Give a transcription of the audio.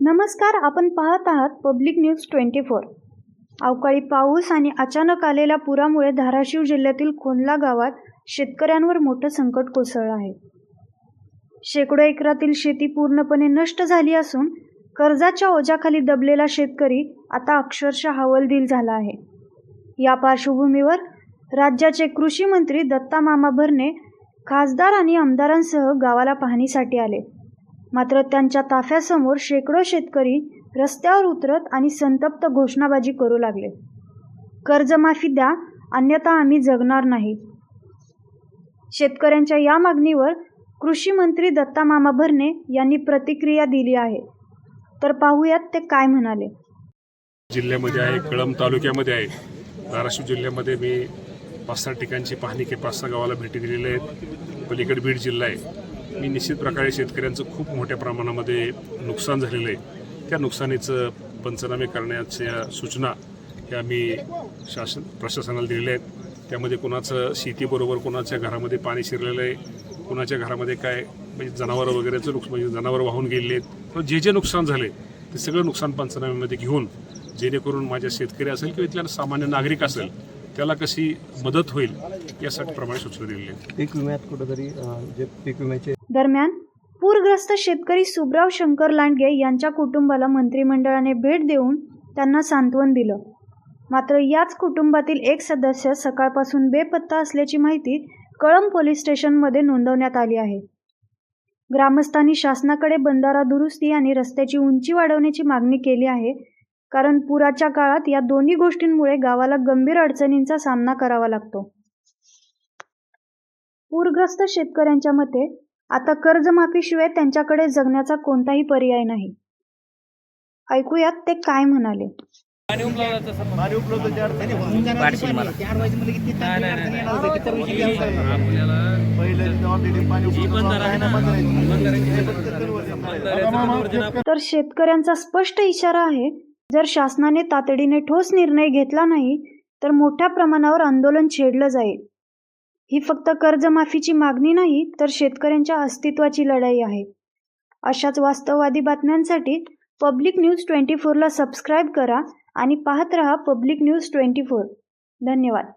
नमस्कार आपण पाहत आहात पब्लिक न्यूज ट्वेंटी फोर. अवकाळी पाऊस आणि अचानक आलेल्या पुरामुळे धाराशिव जिल्ह्यातील खोनला गावात शेतकऱ्यांवर मोठं संकट कोसळलं आहे. शेकडो एकरातील शेती पूर्णपणे नष्ट झाली असून कर्जाच्या ओझ्याखाली दबलेला शेतकरी आता अक्षरशः हवालदिल झाला आहे. या पार्श्वभूमीवर राज्याचे कृषी मंत्री दत्ता मामा भरणे खासदार आणि आमदारांसह गावाला पाहणीसाठी आले. मात्र त्यांच्या ताफ्यासमोर शेकडो शेतकरी रस्त्यावर उतरत आणि संतप्त घोषणाबाजी करू लागले. कर्जमाफी द्या अन्यथा आम्ही जगणार नाही. शेतकऱ्यांच्या या मागणीवर कृषी मंत्री दत्ता मामा भरणे यांनी प्रतिक्रिया दिली आहे. तर पाहूयात ते काय म्हणाले. जिल्ह्यामध्ये आहे कळंब तालुक्यामध्ये आहे. धाराशिव जिल्ह्यामध्ये मी पाच सहा ठिकाणची पाहणी के पाच सहा गावाला भेटी दिलेल्या आहेत. पलीकडे बीड जिल्हा आहे. मी निश्चित प्रकारे शेतकऱ्यांचं खूप मोठ्या प्रमाणामध्ये नुकसान झालेलं आहे. त्या नुकसानीचं पंचनामे करण्याच्या सूचना ह्या मी शासन प्रशासनाला दिलेल्या आहेत. त्यामध्ये कोणाचं शेतीबरोबर कोणाच्या घरामध्ये पाणी शिरलेलं आहे कोणाच्या घरामध्ये काय म्हणजे जनावरं वगैरेचं नुकसान म्हणजे जनावरं वाहून गेलेले आहेत. जे जे नुकसान झाले ते सगळं नुकसान पंचनाम्यामध्ये घेऊन जेणेकरून माझ्या शेतकरी असेल किंवा इथल्या सामान्य नागरिक असेल त्याला कशी मदत होईल यासाठी प्रमाणे सूचना दिलेली आहेत. पीक विम्यात कुठंतरी जे पीक विम्याचे दरम्यान पूरग्रस्त शेतकरी सुब्राव शंकर लांडगे यांच्या कुटुंबाला मंत्रिमंडळाने भेट देऊन त्यांना सांत्वन दिलं. मात्र याच कुटुंबातील एक सदस्य सकाळपासून बेपत्ता असल्याची माहिती कळंब पोलीस स्टेशनमध्ये नोंदवण्यात आली आहे. ग्रामस्थांनी शासनाकडे बंधारा दुरुस्ती आणि रस्त्याची उंची वाढवण्याची मागणी केली आहे कारण पुराच्या काळात या दोन्ही गोष्टींमुळे गावाला गंभीर अडचणींचा सामना करावा लागतो. पूरग्रस्त शेतकऱ्यांच्या मते आता कर्जमाफीशिवाय त्यांच्याकडे जगण्याचा कोणताही पर्याय नाही. ऐकूयात ते काय म्हणाले? तर शेतकऱ्यांचा स्पष्ट इशारा आहे जर शासनाने तातडीने ठोस निर्णय घेतला नाही तर मोठ्या प्रमाणावर आंदोलन छेडलं जाईल. ही फक्त कर्जमाफीची मागणी नाही तर शेतकऱ्यांच्या अस्तित्वाची लढाई आहे. अशाच वास्तववादी बातम्यांसाठी पब्लिक न्यूज ट्वेंटी फोरला सबस्क्राईब करा आणि पाहत रहा पब्लिक न्यूज ट्वेंटी फोर. धन्यवाद.